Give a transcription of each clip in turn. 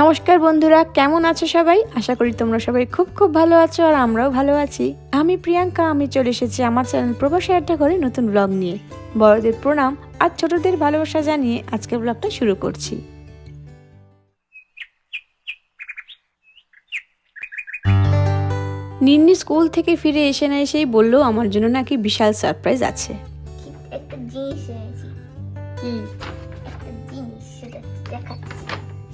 নমস্কার বন্ধুরা কেমন আছো সবাই? আশা করি তোমরা সবাই খুব খুব ভালো আছো আর আমরাও ভালো আছি। আমি প্রিয়াঙ্কা আমি চলে এসেছি আমার চ্যানেল প্রবাসী আড্ডা করে নতুন ব্লগ নিয়ে। বড়দের প্রণাম আর ছোটদের ভালোবাসা জানিয়ে আজকের ব্লগটা শুরু করছি। নিন্নি স্কুল থেকে ফিরে এসে না এসেই বলল আমার জন্য নাকি বিশাল সারপ্রাইজ আছে। একটা জিনিস এনেছি। একটা জিনিস সেটা দেখাচ্ছি।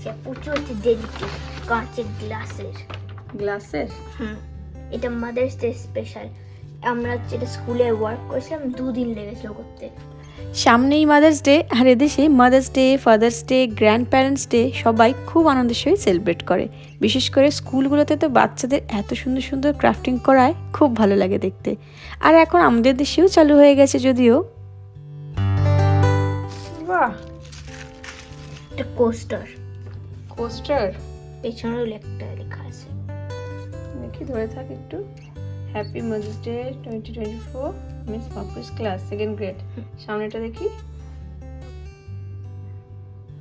সে প্রচুর ডেলিকেট কাঁচের গ্লাসের। গ্লাসের? হুম এটা মাদার্স ডে স্পেশাল আমরা যেটা স্কুলে ওয়ার্ক করেছিলাম দুদিন লেগেছিল করতে। সামনেই মাদার্স ডে আর এদেশে mother's day father's day grandparents day সবাই খুব আনন্দের সহিত সেলিব্রেট করে। বিশেষ করে স্কুলগুলোতে তো বাচ্চাদের এত সুন্দর সুন্দর ক্রাফটিং করায় খুব ভালো লাগে দেখতে। আর এখন আমাদের দেশেও চালু হয়ে গেছে যদিও। বাহ একটা কোস্টার কোস্টার পেছনেও একটা লেখা আছে। দেখি ধরে থাক একটু। Happy mother's day twenty twenty four miss মাকুস class second grade সামনেটা দেখি।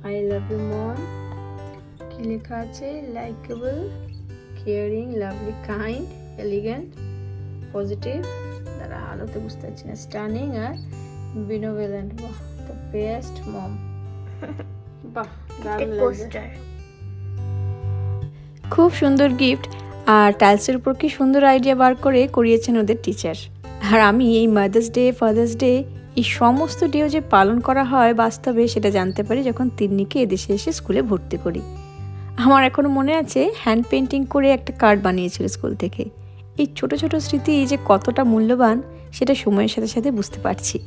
আই লাভ ইউ মম কি লেখা আছে? Likeable caring lovely kind elegant positive দাঁড়া আলোতে বুঝতে পারছি না। স্টানিং আর বিনোভেলেন্ট বাহ দ্য বেস্ট মম বাহ দারুণ লাগছে কোস্টার খুব সুন্দর গিফট আর টাইলসের উপর কি সুন্দর আইডিয়া বার করে করিয়েছেন ওদের টিচার আর আমি এই মাদার্স ডে ফাদার্স ডে এই সমস্ত ডেও যে পালন করা হয় বাস্তবে সেটা জানতে পারি যখন তিন্নিকে এদেশে এসে স্কুলে ভর্তি করি। আমার এখনও মনে আছে হ্যান্ড পেন্টিং করে একটা কার্ড বানিয়েছিল স্কুল থেকে। এই ছোট ছোট স্মৃতি যে কতটা মূল্যবান, সেটা সময়ের সাথে সাথে বুঝতে পারছি।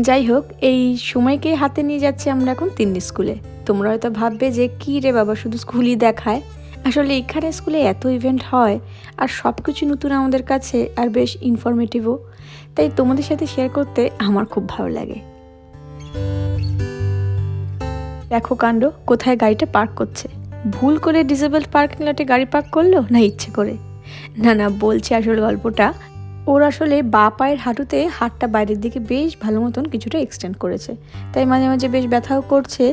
যাই হোক, এই সময়কে হাতে নিয়ে যাচ্ছি আমরা এখন তিন্নি স্কুলে। তোমরা হয়তো ভাববে যে, কী রে বাবা, শুধু স্কুলই দেখায়? আসলে এখানে স্কুলে এত ইভেন্ট হয়, আর সব কিছু নতুন আমাদের কাছে, আর বেশ ইনফরমেটিভও তাই তোমাদের সাথে শেয়ার করতে আমার খুব ভালো লাগে। দেখো কাণ্ড, কোথায় গাড়িটা পার্ক করছে? ভুল করে ডিসেবল পার্কিং লটে গাড়ি পার্ক করল, না ইচ্ছে করে? না না, বলছি আসল গল্পটা। ওর আসলে বা পায়ের হাঁটুতে হাতটা বাইরের দিকে বেশ ভালো মতন কিছুটা এক্সটেন্ড করেছে। তাই মাঝে মাঝে বেশ ব্যথাও করছে।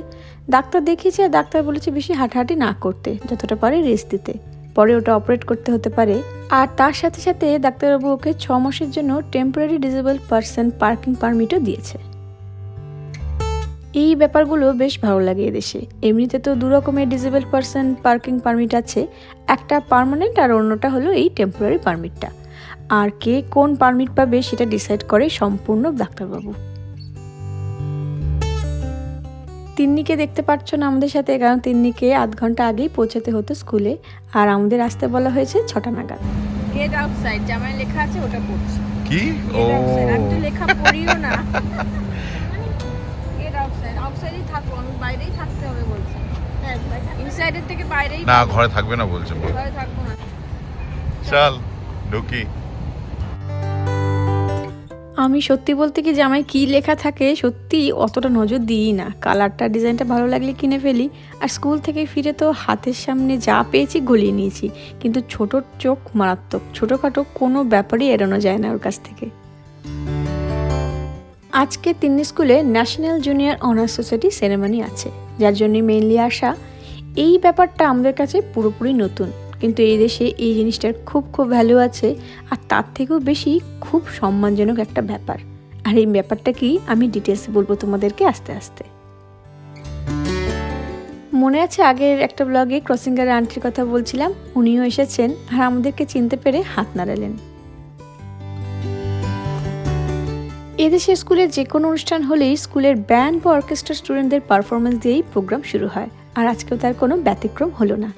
ডাক্তার দেখিয়েছে আর ডাক্তার বলেছে বেশি হাঁটাহাঁটি না করতে, যতটা পারে রেস্ট দিতে। পরে ওটা অপারেট করতে হতে পারে। আর তার সাথে সাথে ডাক্তারবাবু ওকে ছ মাসের জন্য টেম্পোরারি ডিসেবল পার্সন পার্কিং পারমিটও দিয়েছে। এই ব্যাপারগুলো বেশ ভালো লাগে এদেশে। এমনিতে তো দু রকমের ডিসেবল পার্সন পার্কিং পারমিট আছে। একটা পার্মানেন্ট আর অন্যটা হলো এই টেম্পোরারি পারমিটটা আর কে কোন পারমিট পাবে সেটা ডিসাইড করে সম্পূর্ণ ডাক্তারবাবু। তিন্নিকে দেখতে পাচ্ছ না আমাদের সাথে কারণ তিন্নিকে আধ ঘণ্টা আগেই পৌঁছাতে হতো স্কুলে আর আমাদের আসতে বলা হয়েছে ছটা নাগাদ। গেট আউটসাইড জামায় লেখা আছে ওটা পড়ছি। কি? ও গেট আমি তো লেখা পড়িও না। গেট আউটসাইড আউটসাইডেই থাকব আমি বাইরেই থাকতে হবে বলছি। ইনসাইডের থেকে বাইরেই না ঘরে থাকবে না বলছে বল। ঘরে থাকব না। চল ঢুকি। আমি সত্যি বলতে কি জামাই কি লেখা থাকে সত্যি অতটা নজর দিই না। কালারটা, ডিজাইনটা ভালো লাগলে কিনে ফেলি। আর স্কুল থেকে ফিরে তো হাতের সামনে যা পেয়েছি গলিয়ে নিয়েছি। কিন্তু ছোট চোখ মারাত্মক, ছোটোখাটো কোনো ব্যাপারই এড়ানো যায় না ওর কাছ থেকে। আজকে তিন্নি স্কুলে national junior honours society ceremony আছে, যার জন্য মেইনলি আসা এই ব্যাপারটা আমাদের কাছে পুরোপুরি নতুন। কিন্তু এই দেশে এই জিনিসটার খুব খুব ভ্যালু আছে আর তার থেকেও বেশি খুব সম্মানজনক একটা ব্যাপার। আর এই ব্যাপারটা কি আমি ডিটেলসে বলব তোমাদেরকে আস্তে আস্তে। মনে আছে আগের একটা ব্লগে ক্রসিঙ্গার আন্টির কথা বলছিলাম, উনিও এসেছেন আর আমাদেরকে চিনতে পেরে হাত নাড়ালেন। এদেশে স্কুলের যে কোনো অনুষ্ঠান হলেই স্কুলের ব্যান্ড বা অর্কেস্ট্রা স্টুডেন্টদের পারফরমেন্স দিয়েই প্রোগ্রাম শুরু হয়, আর আজকেও তার কোনো ব্যতিক্রম হলো না।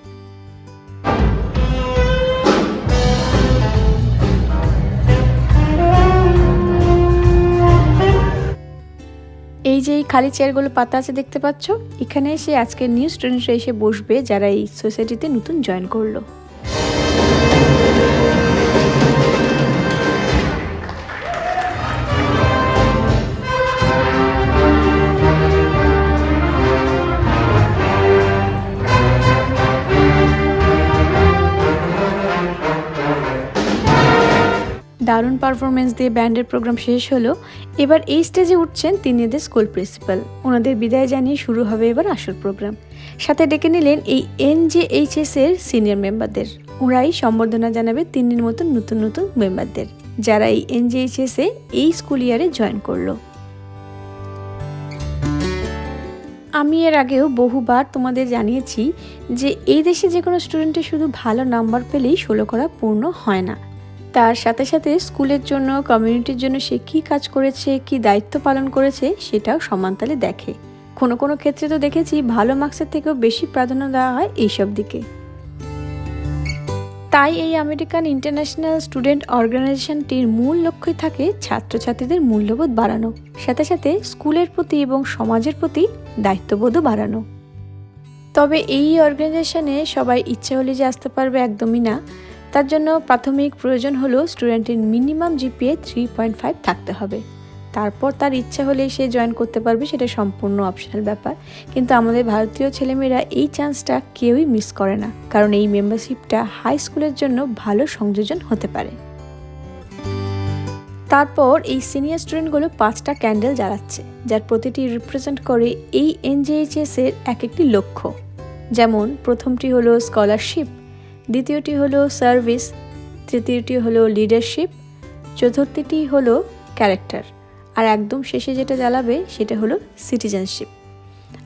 যে এই খালি চেয়ারগুলো পাতা আছে দেখতে পাচ্ছ? এখানে এসে আজকের নিউ স্টুডেন্টরা এসে বসবে যারা এই সোসাইটিতে নতুন জয়েন করল। দারুণ পারফরমেন্স দিয়ে ব্যান্ডের প্রোগ্রাম শেষ হলো। এবার এই স্টেজে উঠছেন তিনিদের স্কুল প্রিন্সিপাল ওনাদের বিদায় জানিয়ে শুরু হবে এবার আসল প্রোগ্রাম সাথে ডেকে নিলেন এই এন জে এনজেএইচএস এর সিনিয়র মেম্বারদের ওরাই সম্বর্ধনা জানাবে তিনের মতন নতুন নতুন মেম্বারদের যারা এই এনজেএইচএস এ এই স্কুল ইয়ারে জয়েন করল। আমি এর আগেও বহুবার তোমাদের জানিয়েছি যে এই দেশে যে কোনো স্টুডেন্টের শুধু ভালো নাম্বার পেলেই ষোলো করা পূর্ণ হয় না। তার সাথে সাথে স্কুলের জন্য কমিউনিটির জন্য সে কী কাজ করেছে, কী দায়িত্ব পালন করেছে, সেটাও সমানতালে দেখে। কোনো কোনো ক্ষেত্রে তো দেখেছি ভালো মার্কসের থেকেও বেশি প্রাধান্য দেওয়া হয় এইসব দিকে। তাই এই আমেরিকান ইন্টারন্যাশনাল স্টুডেন্ট অর্গানাইজেশনটির মূল লক্ষ্যই থাকে ছাত্রছাত্রীদের মূল্যবোধ বাড়ানো, সাথে সাথে স্কুলের প্রতি এবং সমাজের প্রতি দায়িত্ববোধও বাড়ানো। তবে এই অর্গানাইজেশনে সবাই ইচ্ছা হলে যে আসতে পারবে একদমই না। তার জন্য প্রাথমিক প্রয়োজন হলো স্টুডেন্টের minimum GPA three point five থাকতে হবে। তারপর তার ইচ্ছা হলে সে জয়েন করতে পারবে, সেটা সম্পূর্ণ অপশনাল ব্যাপার। কিন্তু আমাদের ভারতীয় ছেলেমেয়েরা এই চান্সটা কেউই মিস করে না, কারণ এই মেম্বারশিপটা হাই স্কুলের জন্য ভালো সংযোজন হতে পারে। তারপর এই সিনিয়র স্টুডেন্টগুলো পাঁচটা ক্যান্ডেল জ্বালাচ্ছে, যার প্রতিটি রিপ্রেজেন্ট করে এই এনজেএইচএস এর এক একটি লক্ষ্য। যেমন প্রথমটি হলো স্কলারশিপ দ্বিতীয়টি হলো সার্ভিস তৃতীয়টি হলো লিডারশিপ চতুর্থটি হলো ক্যারেক্টার আর একদম শেষে যেটা জ্বালাবে সেটা হলো সিটিজেনশিপ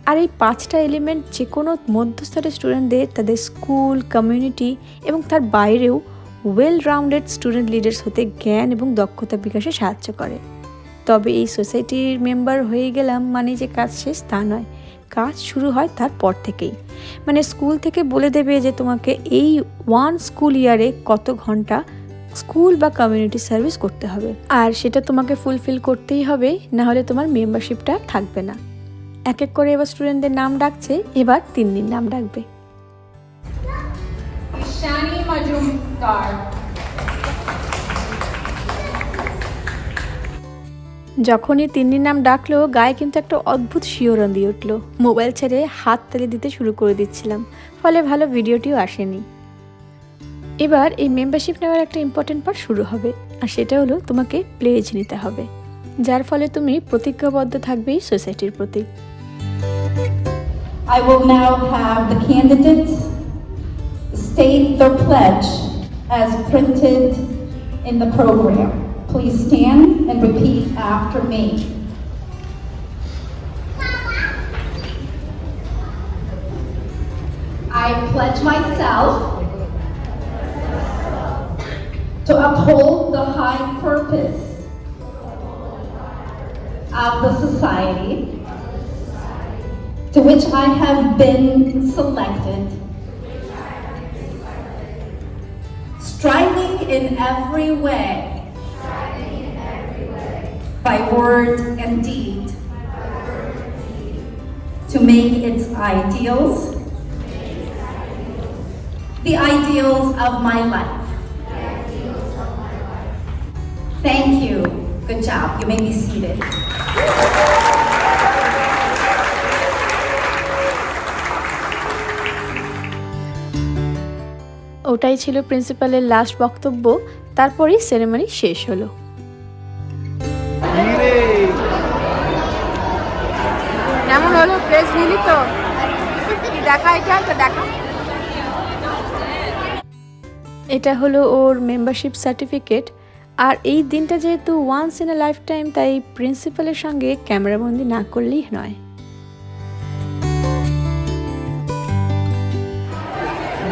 আর এই পাঁচটা এলিমেন্ট যে কোনো মধ্যস্তরের স্টুডেন্টদের তাদের স্কুল কমিউনিটি এবং তার বাইরেও ওয়েল রাউন্ডেড স্টুডেন্ট লিডার্স হতে জ্ঞান এবং দক্ষতা বিকাশে সাহায্য করে। তবে এই সোসাইটির মেম্বার হয়ে গেলাম মানে যে কাজ শেষ তা নয়। কাজ শুরু হয় তারপর থেকেই। মানে স্কুল থেকে বলে দেবে যে তোমাকে এই ওয়ান স্কুল ইয়ারে কত ঘণ্টা স্কুল বা কমিউনিটি সার্ভিস করতে হবে। আর সেটা তোমাকে ফুলফিল করতেই হবে, না হলে তোমার মেম্বারশিপটা থাকবে না। এক এক করে এবার স্টুডেন্টদের নাম ডাকছে, এবার তিন দিন নাম ডাকবে। যখনই তিন্নির নাম ডাকলো, গায়ে কিন্তু একটা অদ্ভুত শিওরণ দিয়ে উঠল। মোবাইল ছেড়ে হাত তালি দিতে শুরু করে দিচ্ছিলাম, ফলে ভালো ভিডিওটিও আসেনি। এবার এই মেম্বারশিপ নেওয়ার একটা ইম্পর্টেন্ট পার্ট শুরু হবে, আর সেটা হলো তোমাকে প্লেজ নিতে হবে, যার ফলে তুমি প্রতিজ্ঞাবদ্ধ থাকবে সোসাইটির প্রতি। I will now have the candidates state their pledge as printed in the program. Please stand and repeat after me. I pledge myself to uphold the high purpose of the society to which I have been selected, striving in every way, by word and deed, to make its ideals the ideals of my life. Thank you. Good job. You may be seated. ওটাই ছিল প্রিন্সিপালের last বক্তব্য তারপরেই ceremony শেষ হলো দেখা এটা তো দেখা। এটা হলো ওর মেম্বারশিপ সার্টিফিকেট আর এই দিনটা যেহেতু once in a lifetime তাই প্রিন্সিপালের সঙ্গে ক্যামেরাবন্দি না করলেই নয়।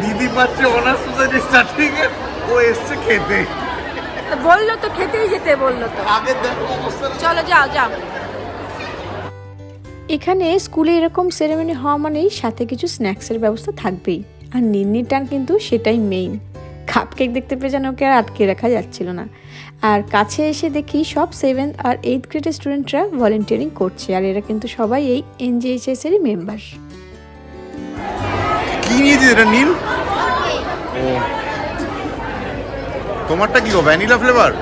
দিদি পাচ্ছে অনার্স সোসাইটির সার্টিফিকেট ও এসছে খেতে। বলল তো খেতেই যেতে বলল তো। আগে দেখো চলো যাও যাও। এখানে স্কুলে এরকম সেরেমনি হওয়া মানেই সাথে কিছু স্ন্যাক্সের ব্যবস্থা থাকবেই। আর নিন্নির টান কিন্তু সেটাই মেইন কাপ কেক দেখতে পেয়ে যেন ওকে আর আটকে রাখা যাচ্ছিল না। আর কাছে এসে দেখি সব সেভেন্থ আর এইথ গ্রেডের স্টুডেন্টরা ভলেন্টিয়ারিং করছে, আর এরা কিন্তু সবাই এই এনজিএইচএস এরই মেম্বার কি এটা, নীল? তোমারটা কি গো, ভ্যানিলা ফ্লেভার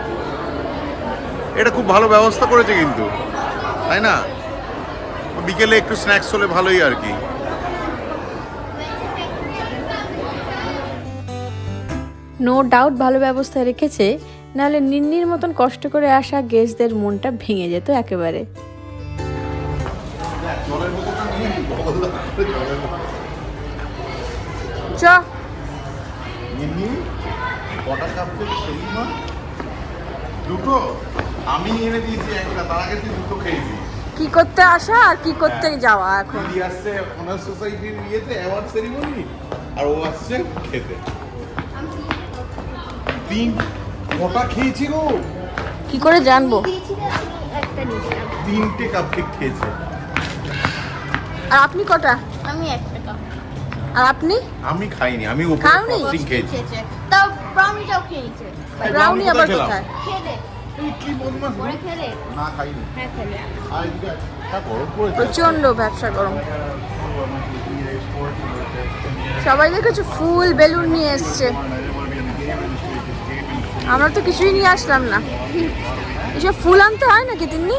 এটা খুব ভালো ব্যবস্থা করেছে কিন্তু, তাই না? বিকেলে একটু স্ন্যাক্স হলে ভালোই আর কি। নো ডাউট ভালো ব্যবস্থা রেখেছে নাহলে নিন্নির মতন কষ্ট করে আসা গেস্টদের মনটা ভেঙে যেত একেবারে। চ। দুটো। আমি এনে দিয়েছি একটা তার আগে তুই দুটো খেয়েছি কি করতে আসা আর কি করতে যাওয়া এখন? দিদি আসছে অনার সোসাইটির ইয়েতে অ্যাওয়ার্ড সেরিমনি আর ও আসছে খেতে। তিন কটা খেয়েছি গো। কি করে জানব? তিনটে কাপ কেক খেয়েছে। আর আপনি কটা? আমি একটা কাপ আর আপনি? আমি খাইনি আমি উপরে? ফ্রস্টিং খেয়েছি। খেয়েছে। তাও ব্রাউনিটাও খেয়ে নিচ্ছে ব্রাউনি আবার? কোথায়? খেলে হ্যাঁ। প্রচণ্ড ব্যবসা গরম। সবাই দেখেছ ফুল বেলুন নিয়ে এসছে। আমরা তো কিছুই নিয়ে আসলাম না। এসব ফুল আনতে হয় নাকি তিনি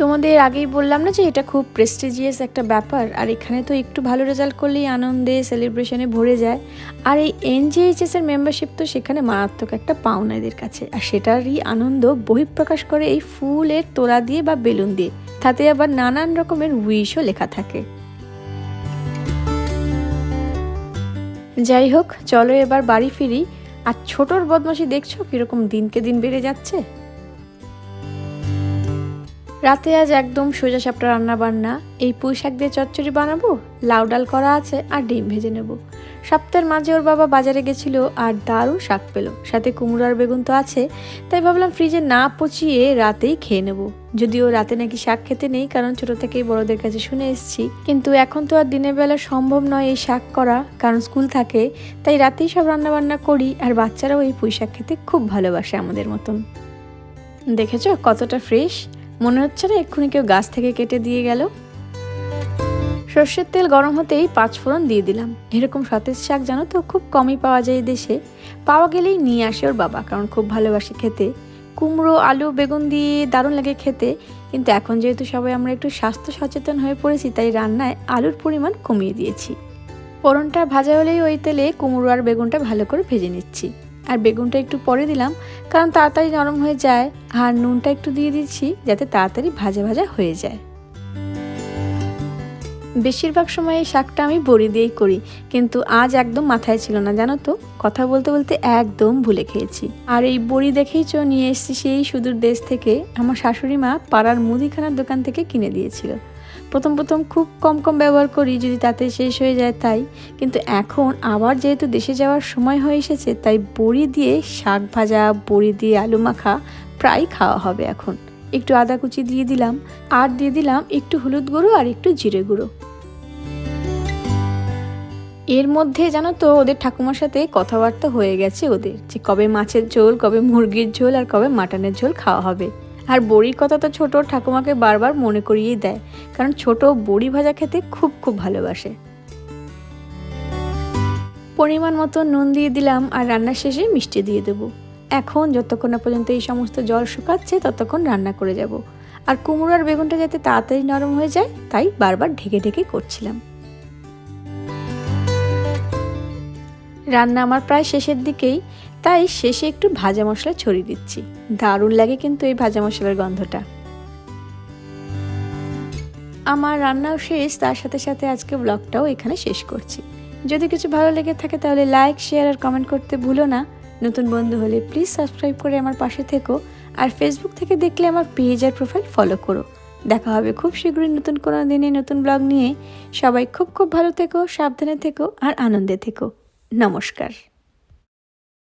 তোমাদের আগেই বললাম না যে এটা খুব প্রেস্টিজিয়াস একটা ব্যাপার, আর এখানে তো একটু ভালো রেজাল্ট করলেই আনন্দে সেলিব্রেশনে ভরে যায়। আর এই এনজিএইচএস এর মেম্বারশিপ তো সেখানে মারাত্মক একটা পাওনা এদের কাছে, আর সেটারই আনন্দ বহিঃপ্রকাশ করে এই ফুলের তোড়া দিয়ে বা বেলুন দিয়ে। তাতে আবার নানান রকমের উইশও লেখা থাকে। যাই হোক, চলো এবার বাড়ি ফিরি। আর ছোটর বদমাশি দেখছ কীরকম দিনকে দিন বেড়ে যাচ্ছে? রাতে আজ একদম সোজা সাপটা রান্না বান্না এই পুঁই শাক দিয়ে চচ্চড়ি বানাবো, লাউ ডাল করা আছে আর ডিম ভেজে নেব। সপ্তাহের মাঝে ওর বাবা বাজারে গেছিল আর দারুণ শাক পেল। সাথে কুমড়ো আর বেগুন তো আছে, তাই ভাবলাম ফ্রিজে না পচিয়ে রাতেই খেয়ে নেব। যদিও রাতে নাকি শাক খেতে নেই, কারণ ছোট থেকেই বড়দের কাছে শুনে এসেছি। কিন্তু এখন তো আর দিনের বেলা সম্ভব নয় এই শাক করা, কারণ স্কুল থাকে, তাই রাতেই সব রান্না বান্না করি আর বাচ্চারাও এই পুঁই শাক খেতে খুব ভালোবাসে আমাদের মতন। দেখেছ কতটা ফ্রেশ? মনে হচ্ছে না এক্ষুনি কেউ গাছ থেকে কেটে দিয়ে গেল। সর্ষের তেল গরম হতেই পাঁচ ফোড়ন দিয়ে দিলাম। এরকম সতেজ শাক জানো তো, খুব কমই পাওয়া যায় দেশে। পাওয়া গেলেই নিয়ে আসে ওর বাবা, কারণ খুব ভালোবাসে খেতে। কুমড়ো, আলু, বেগুন দিয়ে দারুণ লাগে খেতে। কিন্তু এখন যেহেতু সবাই আমরা একটু স্বাস্থ্য সচেতন হয়ে পড়েছি, তাই রান্নায় আলুর পরিমাণ কমিয়ে দিয়েছি। ফোড়নটা ভাজা হলেই ওই তেলে কুমড়ো আর বেগুনটা ভালো করে ভেজে নিচ্ছি। আর বেগুনটা একটু পরে দিলাম, কারণ তাড়াতাড়ি নরম হয়ে যায়। আর নুনটা একটু দিয়ে দিচ্ছি, যাতে তাড়াতাড়ি ভাজা ভাজা হয়ে যায়। বেশিরভাগ সময় এই শাকটা আমি বড়ি দিয়েই করি, কিন্তু আজ একদম মাথায় ছিল না, জানো তো? কথা বলতে বলতে একদম ভুলে খেয়েছি। আর এই বড়ি দেখেই চো নিয়ে এসেছি সেই সুদূর দেশ থেকে। আমার শাশুড়ি মা পাড়ার মুদিখানার দোকান থেকে কিনে দিয়েছিল। প্রথম প্রথম খুব কম কম ব্যবহার করি যদি তাতে শেষ হয়ে যায় তাই। কিন্তু এখন আবার যেহেতু দেশে যাওয়ার সময় হয়ে এসেছে, তাই বড়ি দিয়ে শাক ভাজা, বড়ি দিয়ে আলু মাখা প্রায় খাওয়া হবে এখন। একটু আদা কুচি দিয়ে দিলাম, আর দিয়ে দিলাম একটু হলুদ গুঁড়ো আর একটু জিরে গুঁড়ো। এর মধ্যে জানো তো, ওদের ঠাকুমার সাথে কথাবার্তা হয়ে গেছে ওদের যে কবে মাছের ঝোল, কবে মুরগির ঝোল আর কবে মাটনের ঝোল খাওয়া হবে। আর বড়ির কথা তো ছোট ঠাকুমাকে বারবার মনে করিয়েই দেয়, কারণ ছোট বড়ি ভাজা খেতে খুব খুব ভালোবাসে। পরিমাণ মতো নুন দিয়ে দিলাম আর রান্নার শেষে মিষ্টি দিয়ে দেবো। এখন যতক্ষণ না পর্যন্ত এই সমস্ত জল শুকাচ্ছে ততক্ষণ রান্না করে যাব। আর কুমড়ো আর বেগুনটা যাতে তাড়াতাড়ি নরম হয়ে যায়, তাই বারবার ঢেকে ঢেকে করছিলাম। রান্না আমার প্রায় শেষের দিকেই তাই শেষে একটু ভাজা মশলা ছড়িয়ে দিচ্ছি। দারুণ লাগে কিন্তু এই ভাজা মশলার গন্ধটা। আমার রান্নাও শেষ, তার সাথে সাথে আজকে ব্লগটাও এখানে শেষ করছি। যদি কিছু ভালো লেগে থাকে তাহলে লাইক শেয়ার আর কমেন্ট করতে ভুলো না। নতুন বন্ধু হলে প্লিজ সাবস্ক্রাইব করে আমার পাশে থেকো আর ফেসবুক থেকে দেখলে আমার পেজ আর প্রোফাইল ফলো করো। দেখা হবে খুব শীঘ্রই নতুন কোনো দিনে নতুন ব্লগ নিয়ে। সবাই খুব খুব ভালো থেকো, সাবধানে থেকো আর আনন্দে থেকো। নমস্কার।